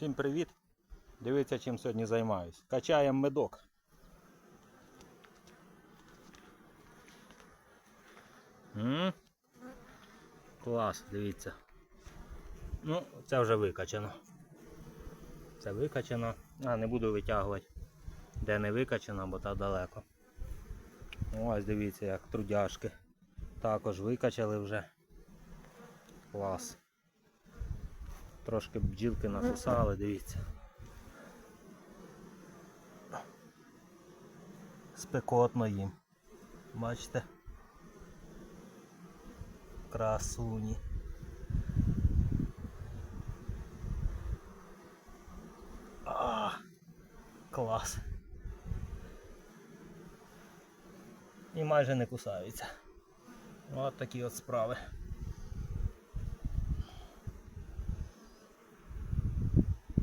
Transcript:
Всім привіт! Дивіться, чим сьогодні займаюсь. Качаємо медок. М? Клас, дивіться. Ну, це вже викачано. Це викачано. А, не буду витягувати, де не викачано, бо так далеко. Ось дивіться, як трудяшки. Також викачали вже. Клас. Трошки бджілки накусали, дивіться. Спекотно їм. Бачите? Красуні. А, клас. І майже не кусаються. От такі от справи.